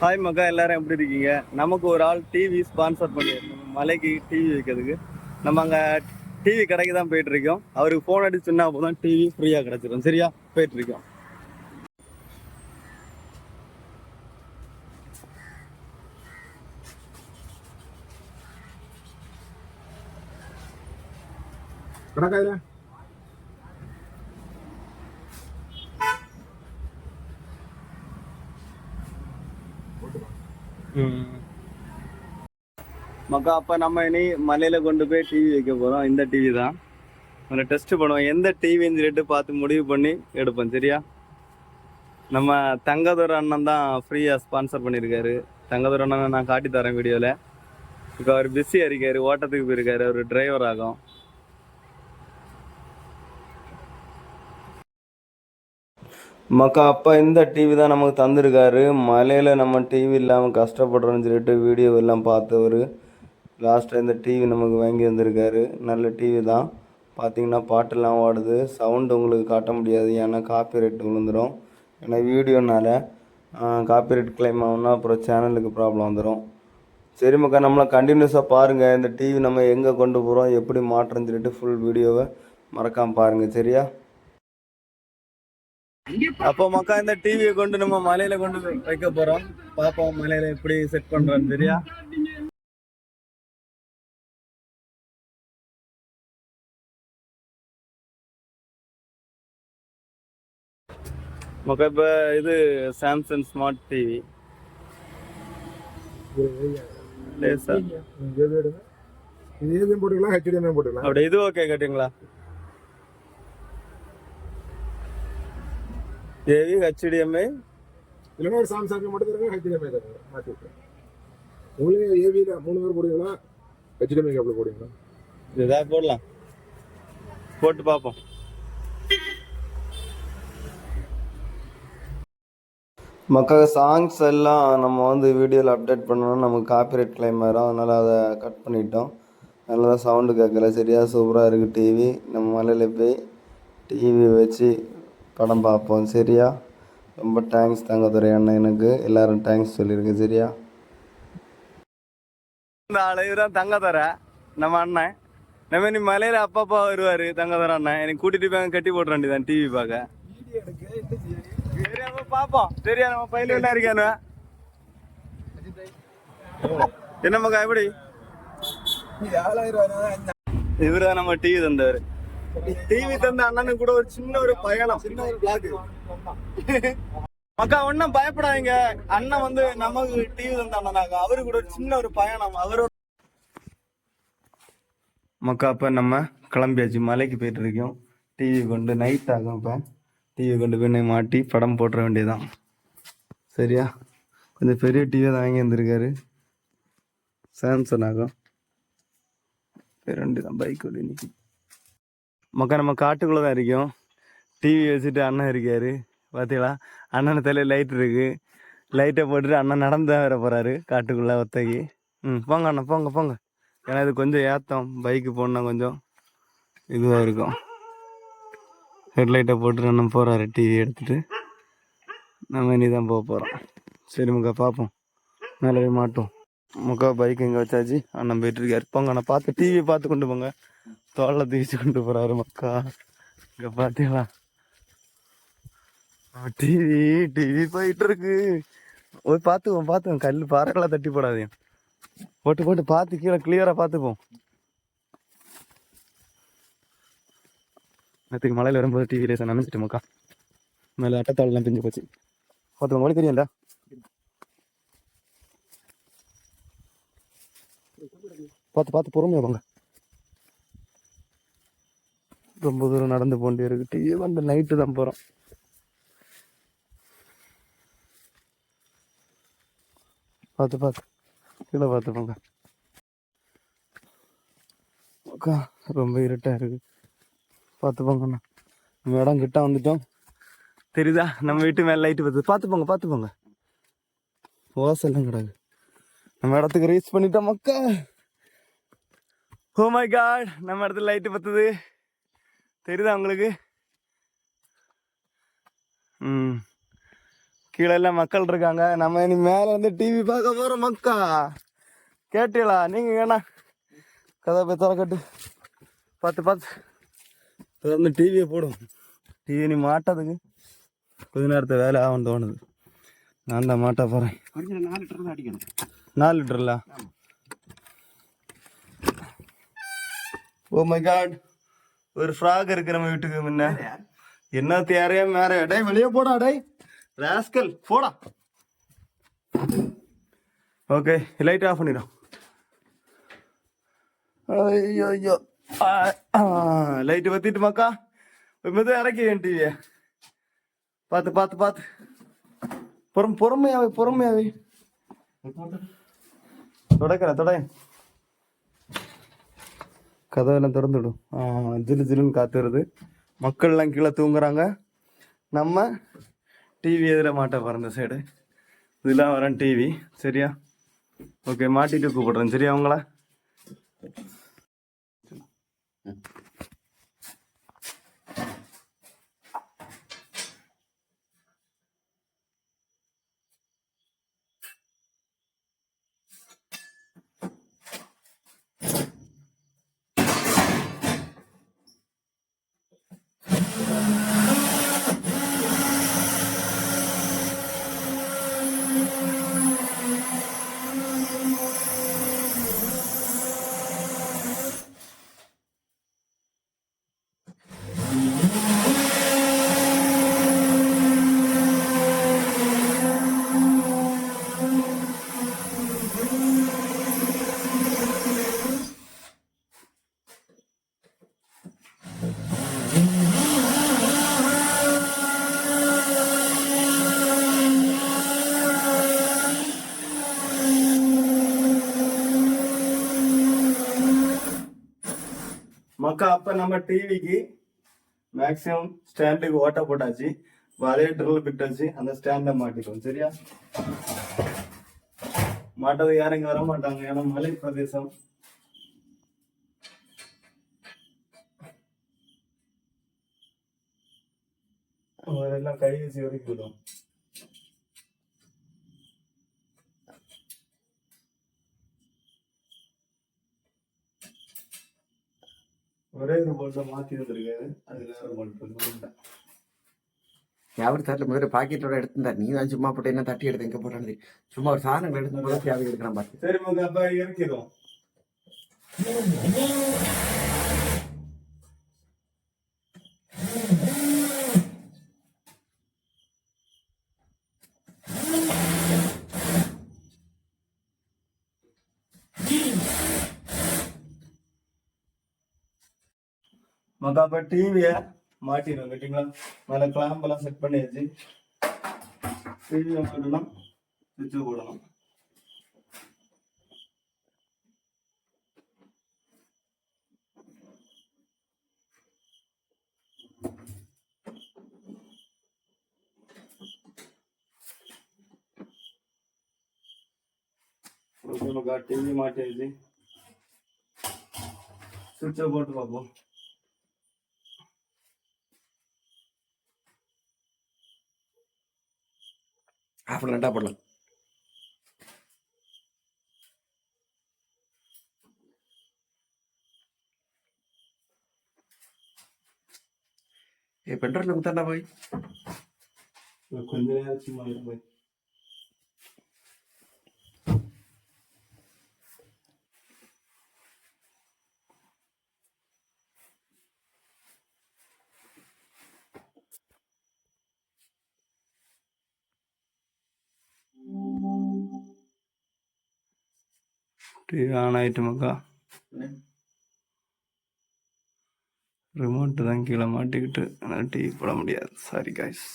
Hi மக்கா எல்லாரும் எப்படி இருக்கீங்க? நமக்கு ஒரு ஆள் டிவி ஸ்பான்சர் பண்ணியிருந்தோம் மலைக்கு டிவி வைக்கிறதுக்கு. நம்ம அங்கே டிவி கடைக்கு தான் போயிட்டு அவருக்கு ஃபோன் அடிச்சு சொன்னா அப்போ தான் டிவி ஃப்ரீயாக கிடச்சிடும் சரியா? போயிட்டுருக்கோம் மக்கா அப்போ நம்ம இனி மலையில் கொண்டு போய் டிவி வைக்க போகிறோம் இந்த டிவி தான். அதில் டெஸ்ட் பண்ணுவோம். எந்த டிவின்னு சொல்லிட்டு பார்த்து முடிவு பண்ணி எடுப்போம். சரியா? நம்ம தங்கதுர அண்ணன் தான் ஃப்ரீயாக ஸ்பான்சர் பண்ணியிருக்காரு. தங்கதுர அண்ணனை நான் காட்டி தரேன் வீடியோவில் இப்போ அவர் பிஸியாக இருக்கார். ஓட்டத்துக்கு போயிருக்காரு. அவர் டிரைவர் ஆகும். மக்கா அப்பா இந்த டிவி தான் நமக்கு தந்திருக்காரு. மலையில் நம்ம டிவி இல்லாமல் கஷ்டப்படுறோன்னு சொல்லிட்டு வீடியோ எல்லாம் பார்த்தவர். லாஸ்ட்டாக இந்த டிவி நமக்கு வாங்கி வந்திருக்காரு. நல்ல டிவி தான். பார்த்தீங்கன்னா பாட்டெல்லாம் ஓடுது. சவுண்டு உங்களுக்கு காட்ட முடியாது. ஏன்னா காப்பிரைட் விழுந்துடும் ஏன்னா வீடியோனால காப்பிரைட் கிளைம் ஆகுனா அப்புறம் சேனலுக்கு ப்ராப்ளம் வந்துடும் சரி மக்கா நம்மளை கண்டினியூஸாக பாருங்கள் இந்த டிவி நம்ம எங்கே கொண்டு போகிறோம் எப்படி மாற்றம்னு சொல்லிட்டு ஃபுல் வீடியோவை மறக்காமல் பாருங்கள் சரியா? அப்போ மக்கா இந்த டிவியை கொண்டு நம்ம மலையில கொண்டு போய் வைக்க போறோம். பாப்போம் மலையில எப்படி செட் பண்றோம் சரியா? நமக்கு இப்போ இது சாம்சங் ஸ்மார்ட் டிவி இது ஹெச்டிஎம்ஏ போட்டுக்கலாம் அப்படி இது ஓகே கேட்டிங்களா ஏவி ஹெச்டிஎம்ஐ இல்லைன்னா சாம்சங் மட்டும் தருங்க ஹெச்டிஎம்ஐ தருங்க. மாற்றி விட்டுருங்க உங்களுக்கு ஏவியில் மூணு பேர் போடுவீங்களா? ஹெச்டிஎம்ஐ கேபிள் போடுவீங்களா? இதாக போடலாம். போட்டு பார்ப்போம். மக்கள் சாங்ஸ் எல்லாம் நம்ம வந்து வீடியோவில் அப்டேட் பண்ணோம்னா நமக்கு காப்பிரைட் கிளைம் வரும். அதனால் அதை கட் பண்ணிட்டோம். நல்லா சவுண்டு கேட்கல. சரியா சூப்பராக இருக்குது டிவி நம்ம மலையில் போய் டிவி வச்சு படம் பார்ப்போம். சரியா? ரொம்ப தேங்க்ஸ் தங்கத்துறை அண்ணனுக்கு எல்லாரும் தேங்க்ஸ் சொல்லியிருக்கு சரியா? இந்த ஆள் இவரான் தங்கத்தர நம்ம அண்ணன். நம்ம நீ மலையில அப்பப்பா வருவாரு தங்கதர அண்ணன் எனக்கு கூட்டிட்டு போய் கட்டி போட்டுற வேண்டியதான் டிவி பார்க்க. அப்ப பாப்போம். சரியா நம்ம பையில என்ன இருக்கானு? என்ன மக்கா எப்படி? இவர்தான் நம்ம டிவி தந்தவர். டிவி தந்த அண்ணனுக்கு கூட ஒரு சின்ன ஒரு பயணம். சின்ன ஒரு பிளாக் மக்கா ஒன்னும் பயப்படாதீங்க. அண்ணன் வந்து நமக்கு டிவி தந்த அண்ணனாக. அவரு கூட ஒரு சின்ன ஒரு பயணம். அவரோட மக்கா அப்ப நம்ம கிளம்பியாச்சு. மலைக்கு போயிட்டு இருக்கோம். டிவி கொண்டு நைட் ஆகும் இப்போ. டிவி கொண்டு போய் நான் மாட்டி படம் போட்டுற வேண்டியதுதான். சரியா? கொஞ்சம் பெரிய டிவி தான் வாங்கி வந்திருக்காரு. சாம்சங் ஆகும் ரெண்டு தான் பைக் ஓடி இன்னைக்கு. மக்கா நம்ம காட்டுக்குள்ளே தான் இருக்கோம். டிவி வச்சுட்டு அண்ணன் இருக்காரு. பார்த்தீங்களா அண்ணன் தலையில் லைட் இருக்குது லைட்டை போட்டுட்டு அண்ணன் நடந்து தான் வர போகிறாரு காட்டுக்குள்ளே ஒத்தகி ம் போங்க அண்ணன் போங்க போங்க. ஏன்னா இது கொஞ்சம் ஏத்தம். பைக்கு போனால் கொஞ்சம். இதுவாக இருக்கும். ஹெட்லைட்டை போட்டு அண்ணன் போகிறாரு டிவி எடுத்துகிட்டு நம்ம இனி தான் போக போகிறோம் சரி முக்கா பார்ப்போம் மேலே போய் மாட்டோம். முக்கா பைக் எங்கே வச்சாச்சு? அண்ணன் போயிட்டு இருக்காரு. போங்க நான் பார்த்து டிவியை பார்த்து கொண்டு போங்க. தோளில் தூக்கி கொண்டு போகிறாரு மக்கா. இங்கே பார்த்தீங்களா டிவி டிவி போயிட்டு இருக்கு. போய் பார்த்துக்குவோம் பார்த்துக்கோம் கல் பாறைகளாக தட்டி போடாதீங்க. போட்டு போட்டு பார்த்து கீழே கிளியராக பார்த்துப்போம் நேற்றுக்கு மலையில் வரும்போது டிவி லேசாக நினைச்சிட்டு மக்கா மேலே அட்டத்தாளெல்லாம் பிஞ்சு போச்சு. ஒருத்தவங்க வழி தெரியும்டா பார்த்து பார்த்து பொறுமையாக போங்க ரொம்ப தூரம் நடந்து போண்டே இருக்கு டிவி வந்து நைட்டு தான் போகிறோம் பார்த்து பார்த்து. கீழே பார்த்து போங்க. அக்கா ரொம்ப இருட்டாக இருக்குது. பார்த்து போங்கண்ணா நம்ம இடம் கிட்ட வந்துட்டோம். தெரியுதா? நம்ம வீட்டு மேலே லைட்டு பார்த்து பார்த்து போங்க பார்த்து போங்க. ஓசெல்லாம் கிடாது நம்ம இடத்துக்கு ரீச் பண்ணிட்டோம் மக்கா. ஓ மை காட் நம்ம இடத்துல லைட்டு பத்துது. தெரியுதா உங்களுக்கு? ம். கீழே எல்லாம் மக்கள் இருக்காங்க. நம்ம இனி மேலே வந்து டிவி பார்க்க போகிறோம் மக்கா. கேட்டீங்களா? நீங்கள் வேணா கதை போய் திறக்கட்டு. பார்த்து பார்த்து திறந்து டிவியை போடும். டிவி நீ மாட்டதுக்கு கொஞ்ச நேரத்தை வேலை ஆகும் தோணுது. நான் தான் மாட்ட போகிறேன் நாலு லிட்டர் தான் அடிக்கணும். நாலு லிட்டர்ல ஓ மை காட் ஒரு ஃப்ராக் இருக்கு நம்ம வீட்டுக்கு முன்ன. என்ன தேரையா மேற டேய் வெளியே போடா டேய். ராஸ்கல் போடா. ஓகே லைட் ஆஃப் பண்ணிடும் ஐயோ ஐயோ லைட்டு பத்திட்டு மக்கா மெதுவாக இறக்கி என் டிவியை பார்த்து பார்த்து பார்த்து பொறும் பொறுமையாவே பொறுமையாவே தொடக்கிற தொட கதவெல்லாம் திறந்துடும் ஜிலு ஜிலுன்னு காத்து வருது மக்கள்லாம் கீழே தூங்குறாங்க நம்ம டிவி எதிர மாட்ட பிறந்த சைடு இதெல்லாம் வரேன் டிவி சரியா ஓகே மாட்டிட்டு கூப்பிடுறேன் சரியா உங்கள Mm-hmm. அக்கா அப்போ நம்ம டிவிக்கு மேக்ஸிமம் ஸ்டாண்டுக்கு ஓட்ட போட்டாச்சு. வலையட்டரில் பிட்டாச்சு. அந்த ஸ்டாண்டை மாட்டிக்கும் சரியா? மாட்டது யாரும் இங்க வர மாட்டாங்க. ஏன்னா மலை பிரதேசம் எல்லாம் கை வச்சு வரைக்கும் போல்ட்டை மாத்தி வந்திருக்காரு. அது வேற போல்ட் யாவது தரல முதல்ல பாக்கெட்டோட எடுத்திருந்தா நீ தான் சும்மா போட்டு என்ன தட்டி எடுத்து எங்க போட்டான்னு. சும்மா ஒரு சாதனங்கள் எடுத்து போது யாவது எடுக்கிறான் பாத்து சரி அப்ப இறக்கிடும் மகா அப்ப டிவிய மாட்டிடும் கேட்டீங்களா மேல கிளாம்ப் எல்லாம் செட் பண்ணியாச்சு டிவியை மாட்டணும் சுவிட்ச் போடணும் ஓகே மகா டிவி மாட்டியாச்சு சுவிட்சை போட்டு பார்ப்போம் ஆஃப் ரெண்டா போடலாம் ஏ பெட்ரோல் குத்தாண்டா போய் கொஞ்ச டிவி ஆன் மக்கா ரிமோட்டு தான் கீழே மாட்டிக்கிட்டு ஆனால் டிவி போட முடியாது. சாரி காய்ஸ்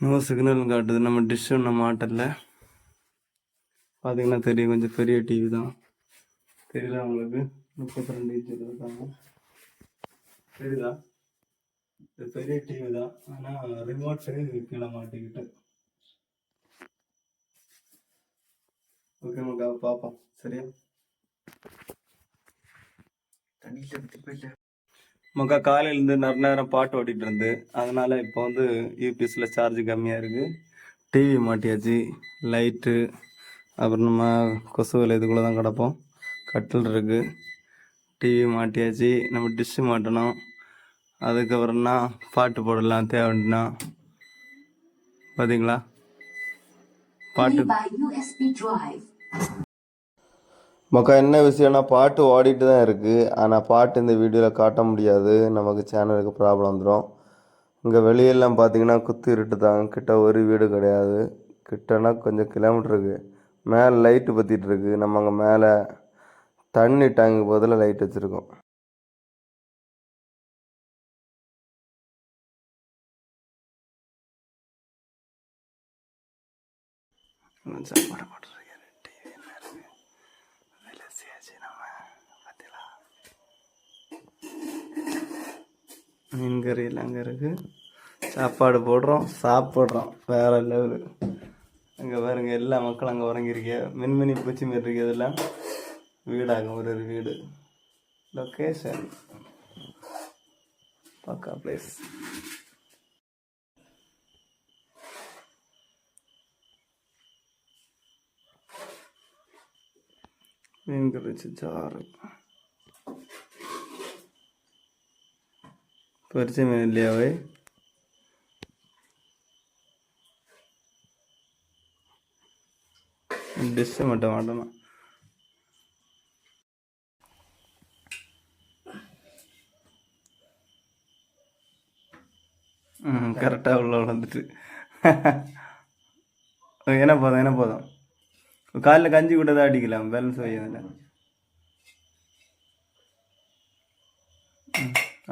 நோ சிக்னல் காட்டுது. நம்ம டிஷ்ஷும் நம்ம மாட்டல. பார்த்தீங்கன்னா தெரியும். கொஞ்சம் பெரிய டிவி தான். தெரியுதா உங்களுக்கு? முப்பத்தி ரெண்டு இன்ச்சு இருக்காங்க. தெரியுதா? பெரிய டிவி தான். ஆனால் ரிமோட் கீழே மாட்டிக்கிட்டு. ஓகே மக்கா பார்ப்போம் சரியா? தண்ணியில் மக்கா காலையிலேருந்து நிறைய நேரம் பாட்டு ஓடிட்டு இருந்து. அதனால் இப்போ வந்து யூபிஎஸில் சார்ஜ் கம்மியாக இருக்குது டிவி மாட்டியாச்சு. லைட்டு அப்புறம் நம்ம கொசு வலை இதுக்குள்ளே தான் கிடப்போம். கட்டில் இருக்குது டிவி மாட்டியாச்சு. நம்ம டிஷ்ஷு மாட்டணும். அதுக்கப்புறம்னா பாட்டு போடலாம் தேவைன்னா. பார்த்தீங்களா பாட்டு. மக்கா என்ன விஷயம்னா பாட்டு ஓடிட்டு தான் இருக்குது ஆனால் பாட்டு இந்த வீடியோவில் காட்ட முடியாது. நமக்கு சேனலுக்கு ப்ராப்ளம் வந்துடும் இங்கே வெளியெல்லாம் பார்த்தீங்கன்னா குத்து இருட்டு தான். கிட்ட ஒரு வீடு கிடையாது. கிட்டனா கொஞ்சம் கிலோமீட்டர் இருக்கு. மேலே லைட்டு பற்றிட்டு இருக்கு. நம்ம அங்கே மேலே தண்ணி டேங்க் பதில் லைட் வச்சுருக்கோம். சாப்பாடு போட்டுருக்காரு டிவி என்ன இருக்கு வேலை சேச்சு நம்ம பார்த்தீங்களா மீன் அங்கே இருக்குது சாப்பாடு போடுறோம் சாப்பிட்றோம். வேற லெவலு. அங்கே பாருங்க எல்லா மக்களும் அங்கே உறங்கியிருக்க மின்மினி பூச்சி மாரி இருக்கு இதெல்லாம். வீடாகும் ஒரு ஒரு வீடு. லொக்கேஷன் பக்கா பிளேஸ் மீன் கறி சாறு பொரிச்ச மீன் இல்லையாவே டிஷ்ஷு மட்டும் மாட்டணும் ம் கரெக்டாக உள்ள வந்துட்டு என்ன போதும் என்ன போதும் காலைல கஞ்சி கூட தான் அடிக்கலாம் பேலன்ஸ் வையதில்ல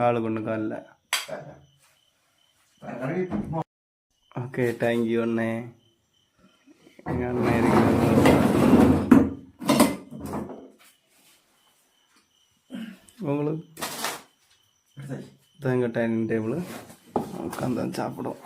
ஆள் கொண்டு காலில் ஓகே தேங்க்யூ அண்ணே எங்கள் அண்ணன் இருக்கு உங்களுக்கு தான் டைனிங் டேபிள் உட்காந்து சாப்பிடுவோம்